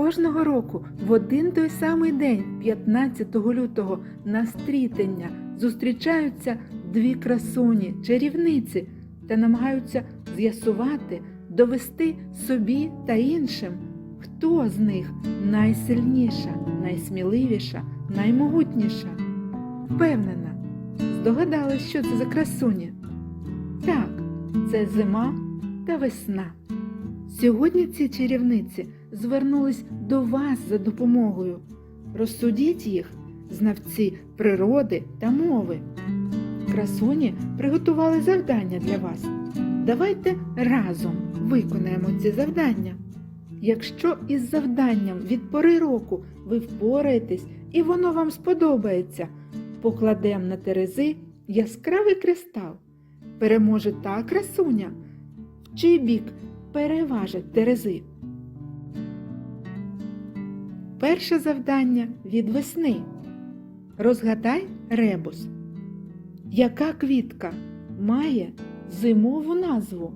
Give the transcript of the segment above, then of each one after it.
Кожного року в один той самий день, 15 лютого, на стрітення зустрічаються дві красуні, чарівниці та намагаються з'ясувати, довести собі та іншим, хто з них найсильніша, найсміливіша, наймогутніша. Впевнена, здогадалась, що це за красуні. Так, це зима та весна. Сьогодні ці чарівниці звернулись до вас за допомогою. Розсудіть їх, знавці природи та мови. Красуні приготували завдання для вас. Давайте разом виконаємо ці завдання. Якщо із завданням від пори року ви впораєтесь і воно вам сподобається, покладемо на терези яскравий кристал. Переможе та красуня, в чий бік переважать терези. Перше завдання від весни. Розгадай ребус. Яка квітка має зимову назву?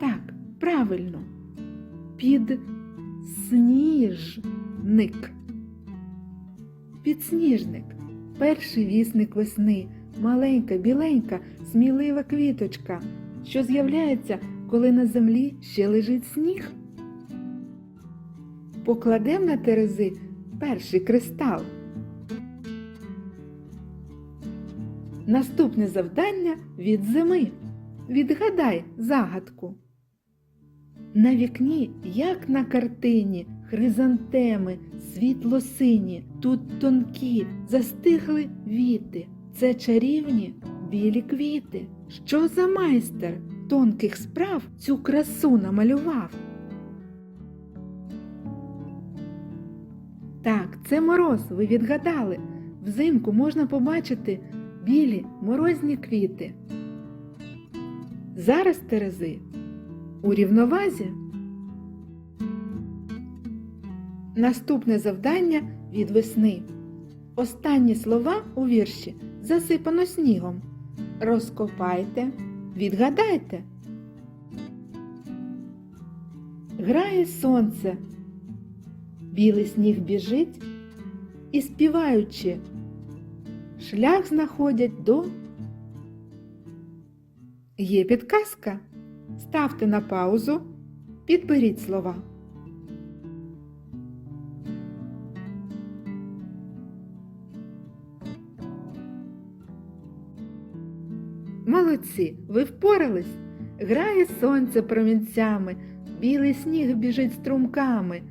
Так, правильно. Підсніжник. Підсніжник перший вісник весни, маленька, біленька, смілива квіточка, що з'являється, коли на землі ще лежить сніг. Покладемо на терези перший кристал. Наступне завдання від зими. Відгадай загадку. На вікні, як на картині, хризантеми, світло-сині, тут тонкі, застигли віти. Це чарівні білі квіти. Що за майстер тонких справ цю красу намалював? Так, це мороз, ви відгадали. Взимку можна побачити білі морозні квіти. Зараз терези у рівновазі. Наступне завдання від весни. Останні слова у вірші засипано снігом. Розкопайте, відгадайте. Грає сонце, білий сніг біжить і співаючи, шлях знаходять до. Є підказка. Ставте на паузу, підберіть слова. Молодці, ви впорались. Грає сонце промінцями, білий сніг біжить струмками,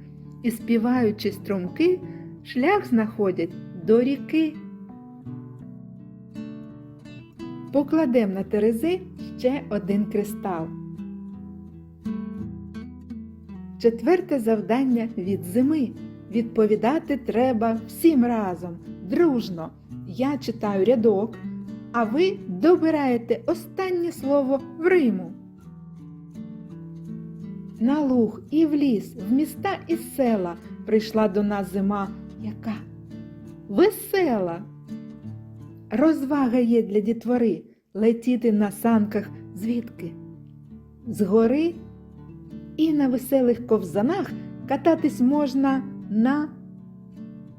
і співаючи струмки, шлях знаходять до ріки. Покладемо на терези ще один кристал. Четверте завдання від зими. Відповідати треба всім разом, дружно. Я читаю рядок, а ви добираєте останнє слово в Риму. На луг і в ліс, в міста і села прийшла до нас зима, яка весела. Розвага є для дітвори летіти на санках звідки? З гори і на веселих ковзанах кататись можна на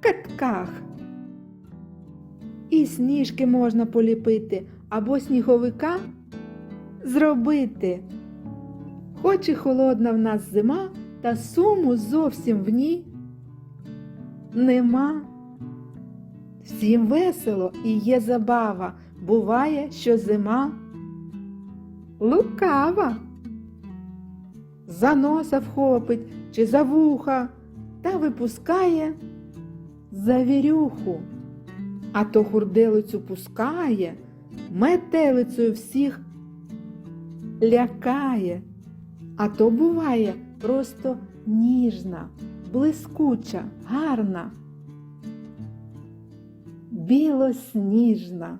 катках. І сніжки можна поліпити або сніговика зробити. Хоч і холодна в нас зима, та суму зовсім в ній нема. Всім весело і є забава. Буває, що зима лукава. За носа вхопить чи за вуха та випускає завірюху. А то хурделицю пускає, метелицею всіх лякає. А то буває просто ніжна, блискуча, гарна, білосніжна.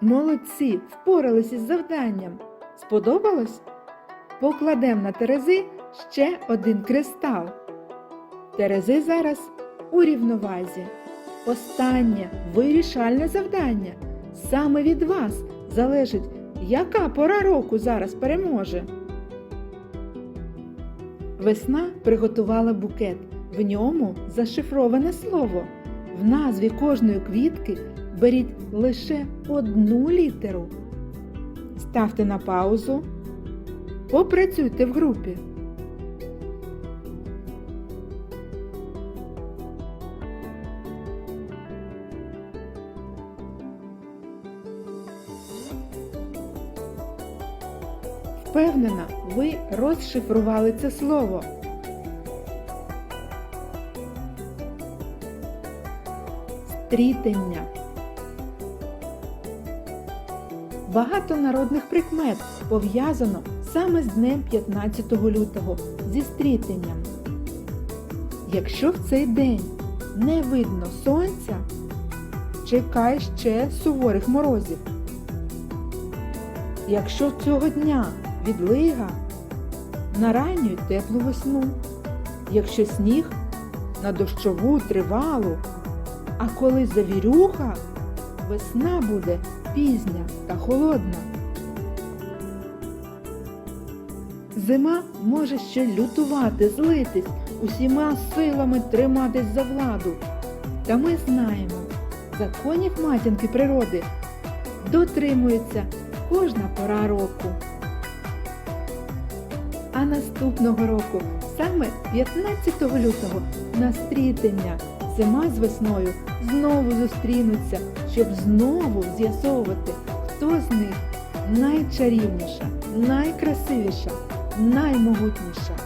Молодці, впорались із завданням. Сподобалось? Покладемо на терези ще один кристал. Терези зараз у рівновазі. останнє вирішальне завдання. Саме від вас залежить, яка пора року зараз переможе. Весна приготувала букет. В ньому зашифроване слово. В назві кожної квітки беріть лише одну літеру. Ставте на паузу. Попрацюйте в групі. Впевнена, ви розшифрували це слово. Стрітення. Багато народних прикмет пов'язано саме з днем 15 лютого зі стрітенням. Якщо в цей день не видно сонця, чекай ще суворих морозів. Якщо цього дня відлига, на ранню теплу весну, якщо сніг на дощову тривалу, а коли завірюха, весна буде пізня та холодна. Зима може ще лютувати, злитись, усіма силами триматись за владу. Та ми знаємо, законів матінки природи дотримується кожна пора року. Наступного року, саме 15 лютого, на стрітення. Зима з весною знову зустрінуться, щоб знову з'ясовувати, хто з них найчарівніша, найкрасивіша, наймогутніша